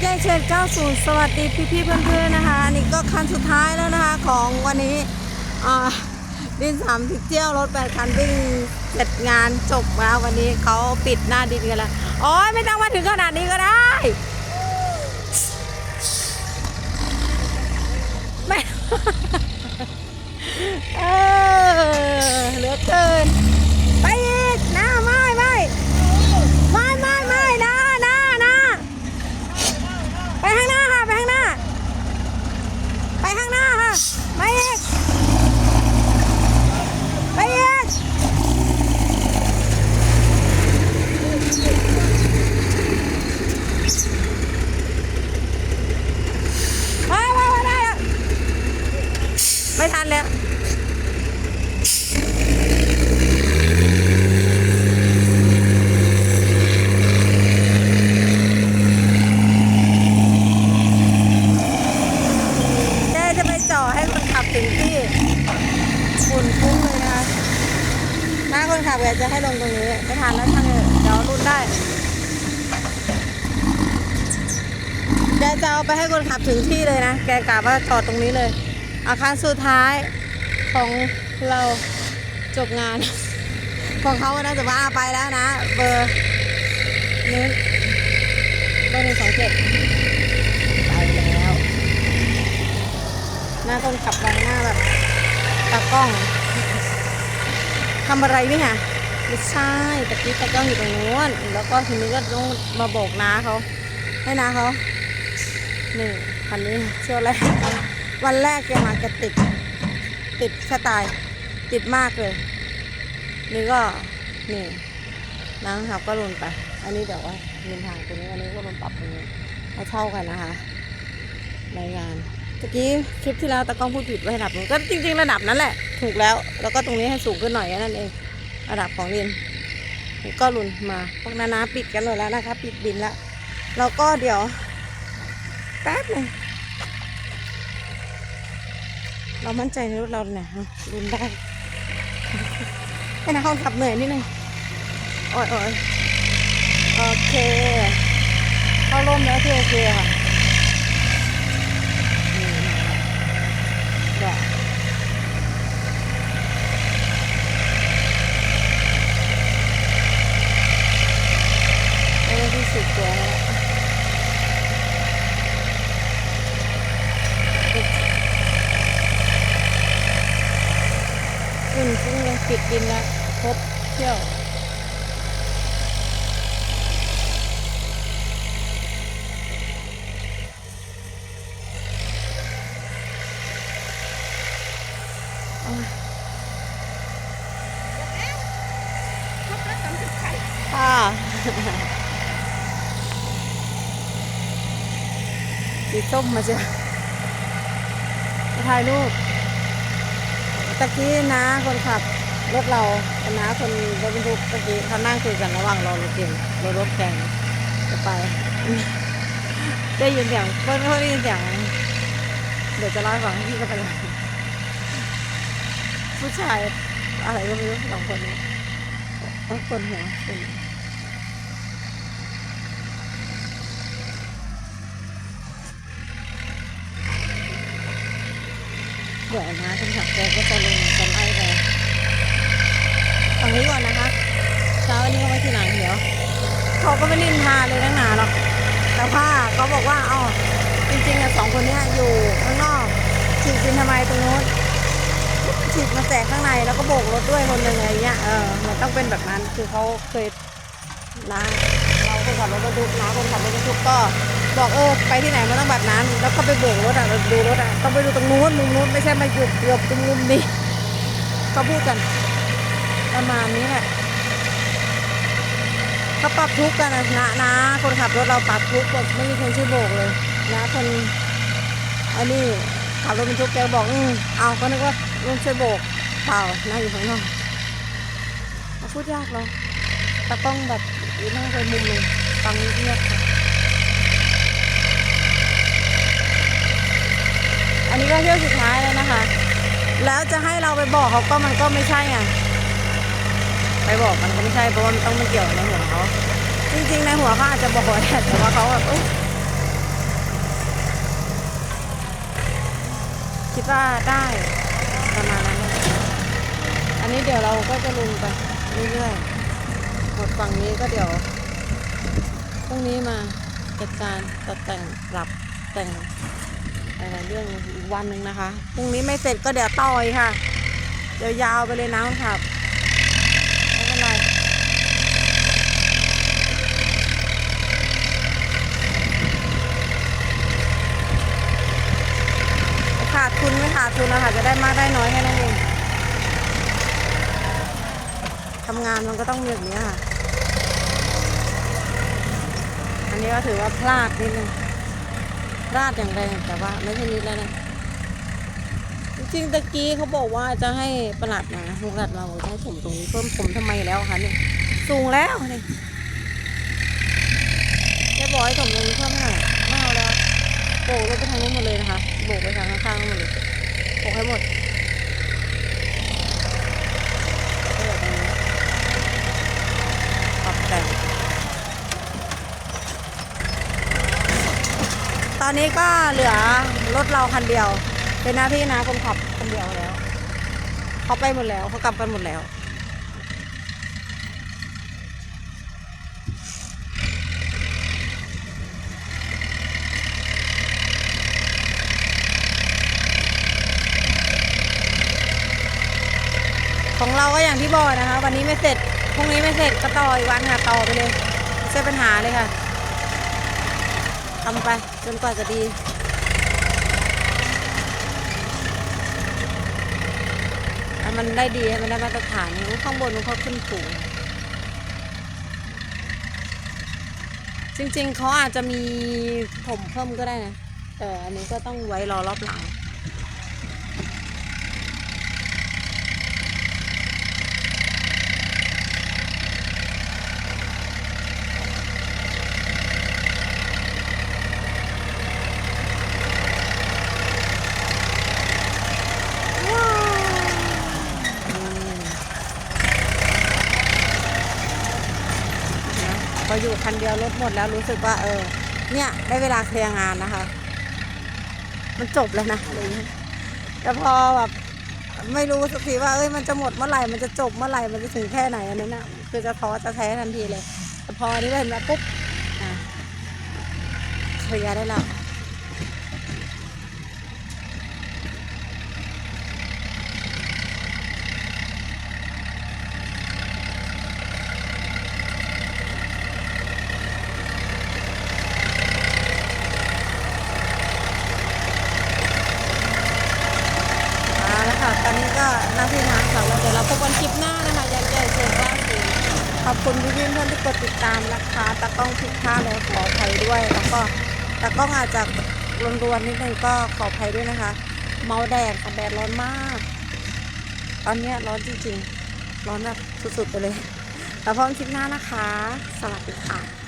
เย้เชิญเก้าศูนย์สวัสดีพี่พี่ๆเพื่อนๆนะคะอันนี้ก็คันสุดท้ายแล้วนะคะของวันนี้ดินสามสิบเที่ยวรถแปดคันวิ่งเสร็จงานจบแล้ววันนี้เขาปิดหน้าดินกันแล้วโอ้ยไม่ต้องมาถึงขนาดนี้ก็ได้ไม่เออเหลือเกิน ไปอีกนะไม่ไม่ไม่ไม่ไม่นะนะนะ ไปข้างหน้าค่ะ ไปข้างหน้า ไปข้างหน้าค่ะไปอีกไปอีกมามามาได้แล้วไม่ทันแล้ว เจ๊จะไปจ่อให้คนขับถึงที่ฝุ่นฟุ้งเลยนะคะหน้าคนขับแกจะให้ ลงตรงนี้ ไม่ทันแล้วทางเดี๋ยวรุ่นได้ แกจะเอาไปให้คนขับถึงที่เลยนะ แกกะว่าจอดตรงนี้เลย อาคารสุดท้ายของเราจบงาน ของเขาน่าจะว่าไปแล้วนะ เบอร์นู้นเบอร์หนึ่งสองเจ็ดไปแล้ว หน้าคนขับมองหน้าแบบตากล้องทำอะไรนี่ย ไม่ใช่ตะกี้ตากล้องอยู่ตรงนู้นแล้วก็ทีนี้ก็ต้องมาโบกน้าเขาให้น้าเขานี่คันนี้เชื่อเลยวันแรกแกมาแกติด ติดแค่ตายติดมากเลย นี่ก็นี่น้าขับก็ลนไป อันนี้เดี๋ยวว่ายืนทางตรงนี้อันนี้ก็ลนปรับตรงนี้เขาเท่ากันนะคะรายงานตะกี้คลิปที่แล้วตะก้องพูดผิดไว้ระดับหนึงก็จริง ๆ ระดับนั้นแหละ ถูกแล้ว แล้วก็ตรงนี้ให้สูงขึ้นหน่อยแค่นั่นเอง ระดับของดินก็หลุนมาพวกนานาปิดกันหมดแล้วนะคะ ปิดดินแล้วเราก็เดี๋ยวแป๊บหนึ่งเรามั่นใจในรถเราเนี่ยฮะลุนได้ให้นะคนขับเหนื่อยนิดนึงโอ้ยโอ้ยโอเค เข้าร่มแล้วที่โอเคค่ะ เดี๋ยวไม่ได้ที่สุดตัวแล้ว ฝุ่นฟุ้งเลยปิดดินแล้วครบเที่ยวค่ะสีส้มมาเชียวถ่ายรูป ตะกี้นะคนขับรถเรากับน้าคนรถบรรทุกตะกี้เขานั่งคุยกันระหว่างรอรถเก่งรอรถแข่งจะไป ได้ยินเสียงเพื่อนเขาได้ยินเสียงเดี๋ยวจะเล่าให้ฟังพี่ก็ไปเลยผู้ชายอะไรก็ไม่รู้สองคนนี้ต้องคนหัวคนเดี๋ยวนะคุณขับแกก็จะลงไปฝั่งนี้ก่อนนะคะเช้าวันนี้ เขาไปที่ไหนเดี๋ยวเขาก็ไม่นินทาเลยนักหนาหรอกแต่ว่าเขาบอกว่าอ๋อจริงๆอะสองคนเนี้ยอยู่ข้างนอกฉีดดินทำไมตรงนู้นฉีดมาแสกข้างในแล้วก็โบกรถด้วยคนหนึ่งอะไรเงี้ยเออมันต้องเป็นแบบนั้นคือเขาเคยนะเราคนขับรถบรรทุกนะคนขับรถบรรทุกก็บอกเออไปที่ไหนมันต้องแบบนั้น แล้วก็ไปโบกรถอะดูรถอะต้องไปดูตรงนู้นมุมนู้นไม่ใช่มาหยุดเกือบตรงมุมนี้เขาพูดกันประมาณนี้แหละ เขาปรับทุกกันนะนะ คนขับรถเราปรับทุกบอกไม่มีคนช่วยโบกเลย นะคนอันนี้ขับรถบรรทุกแกบอกอืมเอาก็นึกว่าลุงช่วยโบกเปล่านั่งอยู่ข้างนอกพูดยากเรอตากล้องแบบนั่งไปมุมหนึงฟังเงียบค่ะอันนี้ก็เที่ยวสุดท้ายแล้วนะคะ แล้วจะให้เราไปบอกเขาก็มันก็ไม่ใช่ไง ไปบอกมันก็ไม่ใช่เพราะว่ามันต้องมันเกี่ยวในหัวเขาจริงๆในหัวเขาอาจจะบอกแต่ว่าเขาแบบคิดว่าได้ประมาณนั้นอันนี้เดี๋ยวเราก็จะลุงไปเรื่อยๆหมดฝั่งนี้ก็เดี๋ยวพรุ่งนี้มาจัดการตัดแต่งปรับแต่งอะไรเรื่องอีกวันหนึ่งนะคะพรุ่งนี้ไม่เสร็จก็เดี๋ยวต่อยค่ะยาวๆไปเลยนะครับ ทุนไม่ขาดทุนนะคะจะได้มากได้น้อยแค่นั้นเองทำงานมันก็ต้องแบบนี้ค่ะ อันนี้ก็ถือว่าพลาดนิดนึงพลาดอย่างแรงแต่ว่าไม่ใช่นิดแล้วนะจริงตะกี้เขาบอกว่าจะให้ประหลัดมานะประหลัดมาให้ผมตรงนี้เพิ่มผมทำไมแล้วคะเนี่ยสูงแล้วนี่แกบอกให้ผมตรงนี้เพิ่มให้หน่อยไม่เอาแล้วโบกรถไปทางนู้นหมดเลยนะคะ โบกไปทางข้างๆ ทั้งหมดปรับแต่งตอนนี้ก็เหลือรถเราคันเดียว เป็นหน้าที่นะคนขับคนเดียวแล้ว เขาไปหมดแล้วเขากลับกันหมดแล้ว ของเราก็อย่างที่บอกนะคะ วันนี้ไม่เสร็จพรุ่งนี้ไม่เสร็จก็ต่ออีกวันค่ะต่อไปเลยไม่ใช่ปัญหาเลยค่ะทำไปจนกว่าจะดีมันได้ดีมันได้มาตรฐานข้างบนมันเขาขึ้นสูงจริงๆเขาอาจจะมีผมเพิ่มก็ได้นะแต่อันนี้ก็ต้องไว้รอรอบหลัง พออยู่คันเดียวรถหมดแล้วรู้สึกว่า เออ เนี่ยได้เวลาเคลียร์งานนะคะ มันจบแล้วนะอะไรเงี้ยแต่พอแบบไม่รู้สักทีว่าเอ้ยมันจะหมดเมื่อไหร่มันจะจบเมื่อไหร่มันจะถึงแค่ไหนอันนั้นนะคือจะท้อจะแท้ทันทีเลยแต่พอนี้เห็นแล้วปุ๊บอะเคลียร์ได้แล้ว มาแล้วค่ะ ตอนนี้ก็หน้าที่ทางค่ะแล้วเดี๋ยวเราพบกันคลิปหน้านะคะยักษ์ใหญ่เชิงบ้านสีขอบคุณ กดติดตามนะคะตากล้องผิดพลาดแล้วขออภัยด้วย แล้วก็ตากล้องอาจจะรวนๆนิดนึงก็ขออภัยด้วยนะคะ เมาแดดค่ะแดดร้อนมาก ตอนนี้ร้อนจริงๆ ร้อนแบบสุดๆไปเลย แล้วพร้อมคลิปหน้านะคะ สวัสดีค่ะ